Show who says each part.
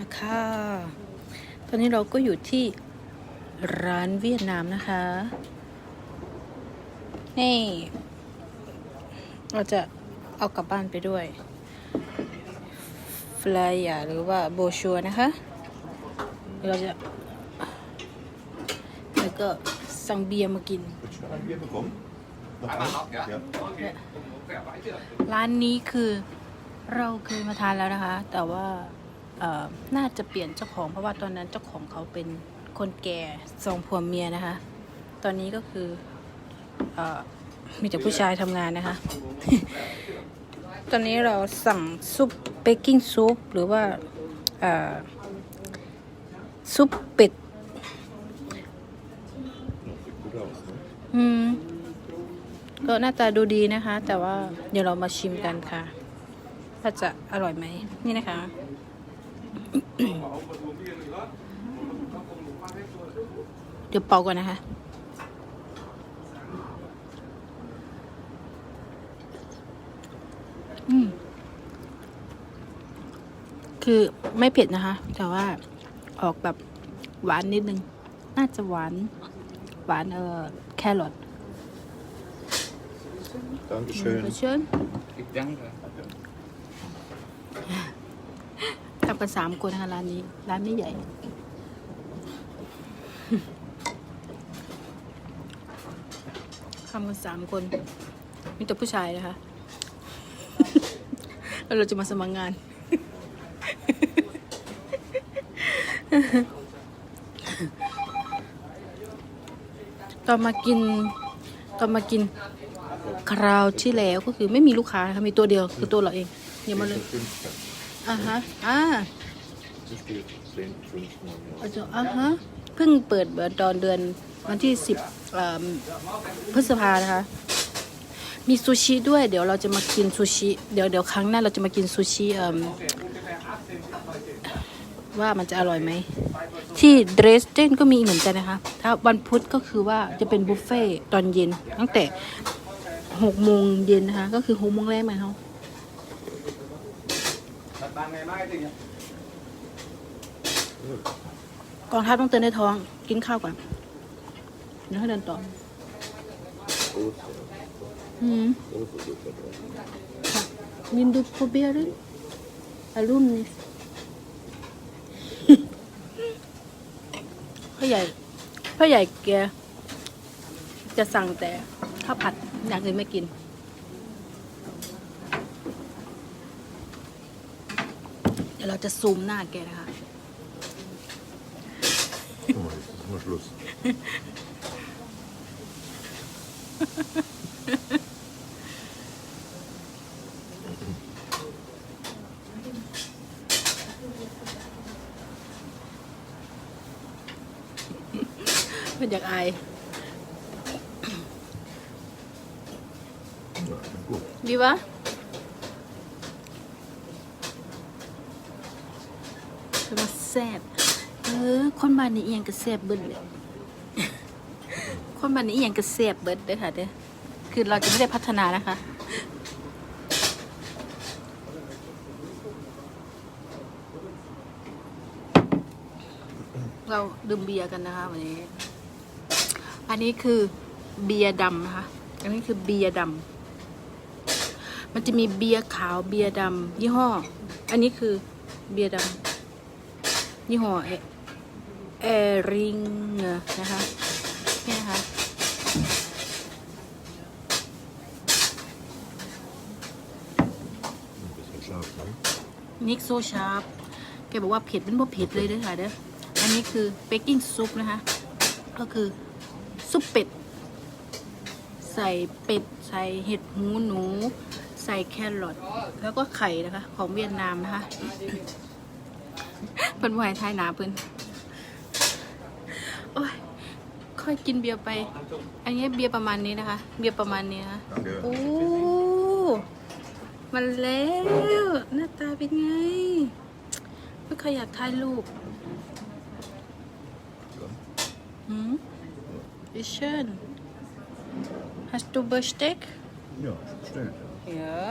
Speaker 1: นะคะ ตอนนี้เราก็อยู่ที่ร้านเวียดนามนะคะ นี่ เราจะเอากลับบ้านไปด้วยฟลายหรือว่าโบชัวนะคะ เราจะ แล้วก็สั่งเบียร์มากิน
Speaker 2: Heb je begonnen? Nog één? Ja.
Speaker 1: ร้านนี้คือเราเคยมาทานแล้วนะคะ แต่ว่าเอ่อ น่าจะเปลี่ยนเจ้าของเพราะว่าตอนนั้นเจ้าของเขาเป็นคนแก่สองผัวเมียนะคะ ตอนนี้ก็คือเออมีแต่ผู้ชายทำงานนะคะ ตอนนี้เราสั่งซุปเบกกิ้งซุปหรือว่าเอ่อซุปเป็ด
Speaker 2: Nog goed aus, ne?
Speaker 1: อืมก็หน้าตาดูดีนะคะ แต่ว่าเดี๋ยวเรามาชิมกันค่ะ ว่าจะอร่อยไหมนี่นะคะ เดี๋ยวเป่าก่อนนะคะอืมคือไม่เผ็ดนะคะ แต่ว่าออกแบบหวานนิดนึง น่าจะหวาน หวานเออแครอท
Speaker 2: Dankeschön.
Speaker 1: เชิญำกันสามคนนะคะร้านนี้ ร้านไม่ใหญ่ ทำกันสามคน มีแต่ผู้ชายนะคะ แล้วเราจะมาสมัครงานตอนมากินตอนมากิน คราวที่แล้วก็คือไม่มีลูกค้านะคะมีตัวเดียวคือตัวเราเองเดี๋ยวมาเลย อ่าฮะอ่า
Speaker 2: Das geht 10, 5 Mal.
Speaker 1: อาจจะอ่าฮะเพิ่งเปิดเบิดตอนเดือนวันที่สิบพฤษภานะคะ มีซูชิด้วย เดี๋ยวเราจะมากินซูชิ เดี๋ยวเดี๋ยวครั้งหน้าเราจะมากินซูชิเอิ่มว่ามันจะอร่อยไหม ที่เดรสเดนก็มีเหมือนกันนะคะ ถ้าวันพุธก็คือว่าจะเป็นบุฟเฟ่ต์ตอนเย็น ตั้งแต่หกโมงเย็นนะคะ ก็คือหกโมงแรกไหมเขา
Speaker 3: Bạn ngày mai thì
Speaker 1: กองทัพต้องเตือนในท้อง กินข้าวก่อนเดี๋ยวให้เดินต่อ อืม Vill du probera? Alumni. พ่อใหญ่พ่อใหญ่แกจะสั่งแต่ข้าวผัดอย่างอื่นไม่กิน ดี๋ยวเราจะซูมหน้าแกนะคะ
Speaker 2: Oh, jetzt ist mal Schluss.
Speaker 1: เป็นอยากอาย
Speaker 2: Ja, gut.
Speaker 1: ดีวะ คือมาแซ่บเออ คนบ้านนี้เอียงกระแซ่บเบิดเลยคนบ้านนี้เอียงกระแซ่บเบิดเด้อค่ะเด้อคือเราจะไม่ได้พัฒนานะคะเราดื่มเบียร์กันนะคะวันนี้ อันนี้คือเบียร์ดำนะคะ อันนี้คือเบียร์ดำมันจะมีเบียร์ขาวเบียร์ดำยี่ห้อ อันนี้คือเบียร์ดำ ยี่ห้อเอเอริงนะคะนี่นะคะนิกโซชาร์ปแกบอกว่าเผ็ดเป็นบ่เผ็ดเลยเด้อค่ะเด้อ อันนี้คือเบกกิ้งซุปนะคะ ก็คือซุปเป็ด ใส่เป็ด ใส่เห็ดหูหนู ใส่แครอทแล้วก็ไข่นะคะ ของเวียดนามนะคะ เป็นวายไทยหนาเพิ่นโอ้ยค่อยกินเบียร์ไป อันนี้เบียร์ประมาณนี้นะคะ เบียร์ประมาณนี้นะคะ
Speaker 2: Danke.
Speaker 1: โอ้มันแล้วหน้าตาเป็นไงไม่เคยอยากถ่ายรูป
Speaker 2: Komm.
Speaker 1: หืมวิเชน Hast du Besteck?
Speaker 2: Ja, schnell.
Speaker 1: Ja.